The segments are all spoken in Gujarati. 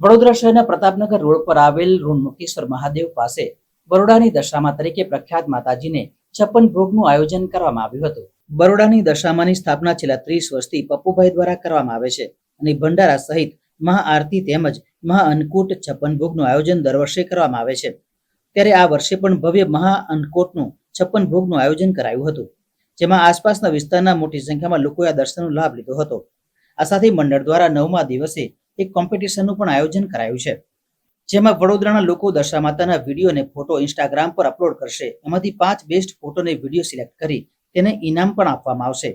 વડોદરા શહેરના પ્રતાપનગર રોડ પર આવેલ ઋણમુખેશ્વર મહાદેવ પાસે બરોડાની દશામા તરીકે પ્રખ્યાત માતાજીને છપ્પન ભોગનું આયોજન કરવામાં આવ્યું હતું. બરોડાની દશામાની સ્થાપના છેલ્લા ત્રીસ વર્ષથી પપ્પુભાઈ દ્વારા કરવામાં આવે છે અને ભંડારા સહિત મહાઆરતી તેમજ મહાઅન્નકૂટ છપ્પન ભોગનું આયોજન દર વર્ષે કરવામાં આવે છે. ત્યારે આ વર્ષે પણ ભવ્ય મહાઅન્નકૂટનું છપ્પન ભોગનું આયોજન કરાયું હતું. જેમાં આસપાસના વિસ્તારના મોટી સંખ્યામાં લોકોએ આ દર્શનનો લાભ લીધો હતો. આ સાથે મંડળ દ્વારા નવમા દિવસે એક કોમ્પિટિશનનું પણ આયોજન કરાયું છે. જેમાં વડોદરાના લોકો દશા માતાના વીડિયો અને ફોટો ઇન્સ્ટાગ્રામ પર અપલોડ કરશે. એમાંથી પાંચ બેસ્ટ ફોટો અને વીડિયો સિલેક્ટ કરી તેને ઇનામ પણ આપવામાં આવશે.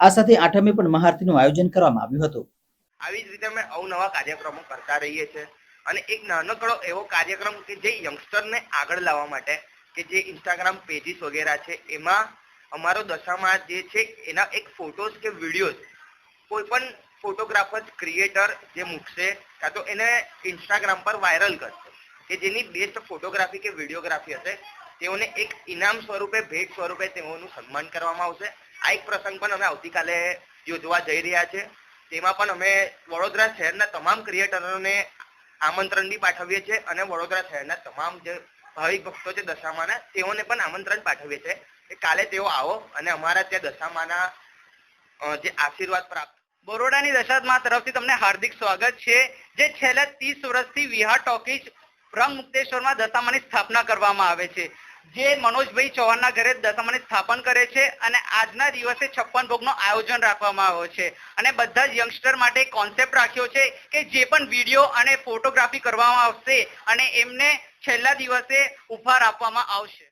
આ સાથે આઠમે પણ મહાઆરતીનું આયોજન કરવામાં આવ્યું હતું. આવી જ રીતે અમે અવનવા કાર્યક્રમો કરતા રહીએ છીએ. અને એક નાનકડો એવો કાર્યક્રમ કે જે યંગસ્ટરને આગળ લાવવા માટે કે જે ઇન્સ્ટાગ્રામ પેજીસ વગેરે છે, એમાં અમારો દશામાં જે છે, એના એક ફોટોસ કે વિડીયોઝ કોઈ પણ ફોટોગ્રાફર ક્રિએટર જે મૂકશે, કાં તો એને ઇન્સ્ટાગ્રામ પર વાયરલ કરશે. કે જેની બેસ્ટ ફોટોગ્રાફી કે વિડીયોગ્રાફી હશે, તેઓને એક ઇનામ સ્વરૂપે, ભેટ સ્વરૂપે તેઓનું સન્માન કરવામાં આવશે. આ એક પ્રસંગ પણ અમે આવતીકાલે યોજવા જઈ રહ્યા છે. તેમાં પણ અમે વડોદરા શહેરના તમામ ક્રિએટરોને આમંત્રણ બી પાઠવીએ છીએ અને વડોદરા શહેરના તમામ જે ભાવિક ભક્તો છે દશામાના, તેઓને પણ આમંત્રણ પાઠવીએ છીએ કાલે તેઓ આવો અને અમારા ત્યાં દશામાના જે આશીર્વાદ પ્રાપ્ત બરોડાની દશામાં તરફથી તમને હાર્દિક સ્વાગત છે. જે છેલ્લા ત્રીસ વર્ષથી વિહાર ટોકીજ રંગ મુક્તેશ્વરમાં દશામાની સ્થાપના કરવામાં આવે છે. જે મનોજભાઈ ચૌહાણના ઘરે દશામાની સ્થાપન કરે છે અને આજના દિવસે છપ્પન ભોગનું આયોજન રાખવામાં આવ્યો છે. અને બધા જ યંગસ્ટર માટે કોન્સેપ્ટ રાખ્યો છે કે જે પણ વીડિયો અને ફોટોગ્રાફી કરવામાં આવશે અને એમને છેલ્લા દિવસે ઉપહાર આપવામાં આવશે.